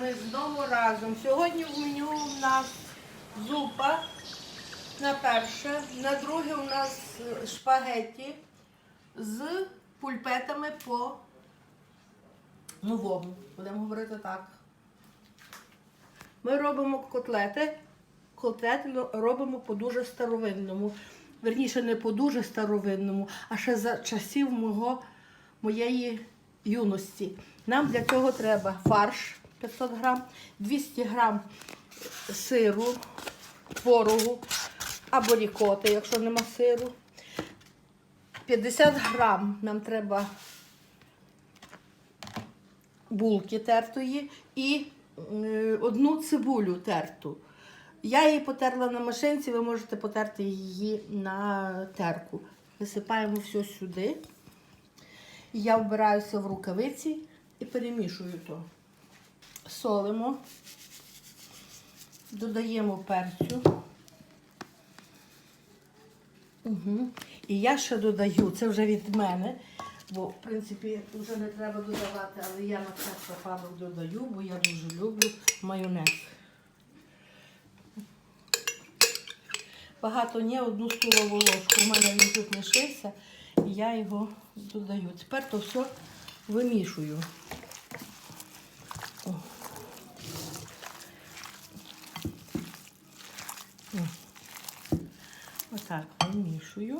Ми знову разом. Сьогодні в меню у нас зупа на перше, на друге у нас шпагетті з пульпетами по новому. Будемо говорити так. Ми робимо котлети. Котлети робимо по дуже старовинному. Верніше, не по дуже старовинному, а ще за часів мого, моєї юності. Нам для цього треба фарш 500 грам, 200 грам сиру, творогу або рікоти, якщо нема сиру. 50 грам нам треба булки тертої і е, одну цибулю терту. Я її потерла на машинці, ви можете потерти її на терку. Висипаємо все сюди. Я вбираюся в рукавиці і перемішую то. Солимо, додаємо перцю. Угу. І я ще додаю, це вже від мене, бо в принципі вже не треба додавати, але я на це випадок додаю, бо я дуже люблю майонез. Багато ні, одну столову ложку. У мене він тут лишився, і я його додаю. Тепер то все вимішую. Отак вимішую.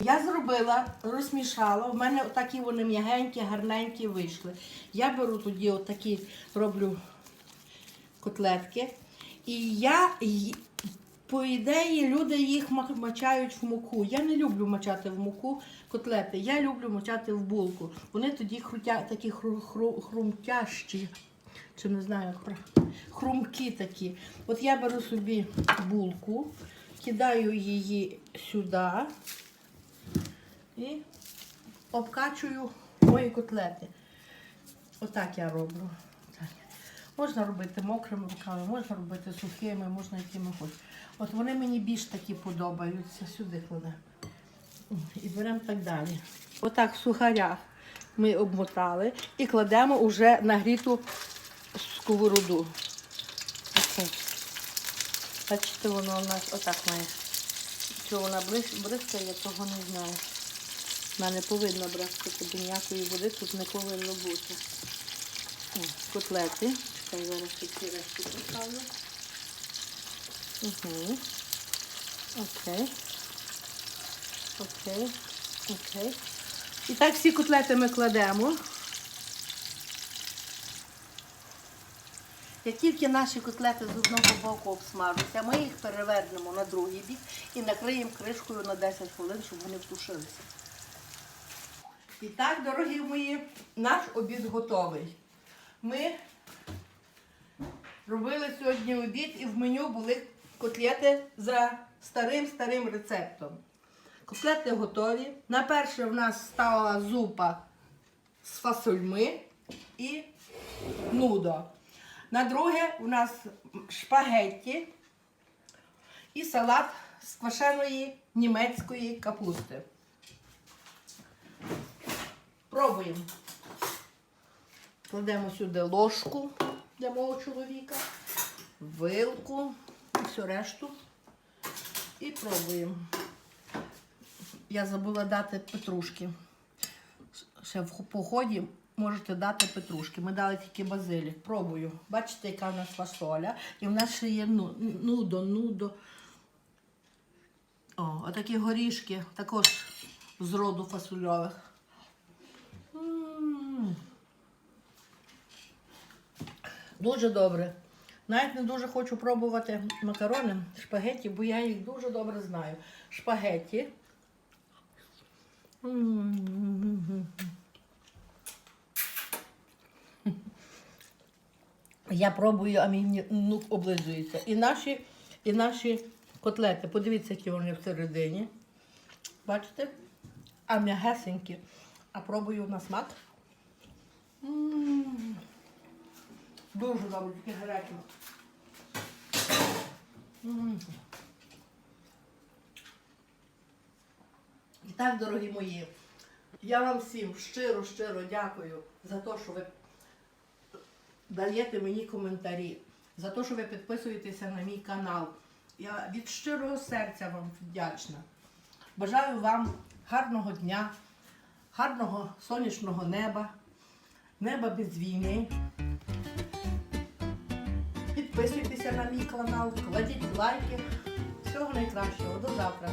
Я зробила, розмішала. У мене такі вони м'ягенькі, гарненькі вийшли. Я беру тоді отакі, роблю котлетки. І я, по ідеї, люди їх мачають в муку. Я не люблю мачати в муку котлети. Я люблю мачати в булку. Вони тоді хрутя, такі хру, хру, хрумтящі. Чи не знаю, як про- хрумкі такі. От я беру собі булку, кидаю її сюди і обкачую мої котлети. Отак я роблю. Можна робити мокрими руками, можна робити сухими, можна якими хоч. От вони мені більш такі подобаються. Сюди кладемо. І беремо так далі. Отак в сухарях ми обмотали і кладемо уже нагріту сковороду. Оце. Бачите, воно у нас отак має. Що вона бризкає, того не знаю. У мене повинно бризкати, бо ніякої води тут не повинно бути. О, котлети. Чекай, зараз ці решті поставлю. Угу. Окей. Окей. Окей. І так всі котлети ми кладемо. Як тільки наші котлети з одного боку обсмажуться, ми їх перевернемо на другий бік і накриємо кришкою на 10 хвилин, щоб вони втушилися. І так, дорогі мої, наш обід готовий. Ми робили сьогодні обід і в меню були котлети за старим-старим рецептом. Котлети готові. На перше в нас стала зупа з фасольми і нудо. На друге у нас шпагетті і салат з квашеної німецької капусти. Пробуємо. Кладемо сюди ложку для мого чоловіка, вилку і всю решту. І пробуємо. Я забула дати петрушки. Ще в поході можете дати петрушки. Ми дали тільки базилік. Пробую. Бачите, яка в нас фасоля. І в нас ще є ну- нудо, нудо. О, отакі горішки, також з роду фасольових. М. Дуже добре. Навіть не дуже хочу пробувати макарони, шпагетті, бо я їх дуже добре знаю. Шпагетті. М. Я пробую, а мій внук облизується. І наші, і наші котлети. Подивіться, які вони всередині. Бачите? А м'ягесенькі. А пробую на смак. М. Дуже добре, таке гаряче. М. І так, дорогі мої, Я вам всім щиро, щиро дякую за те, що ви даєте мені коментарі, за те, що ви підписуєтеся на мій канал. Я від щирого серця вам вдячна. Бажаю вам гарного дня, гарного сонячного неба, неба без війни. Підписуйтеся на мій канал, кладіть лайки. Всього найкращого. До завтра.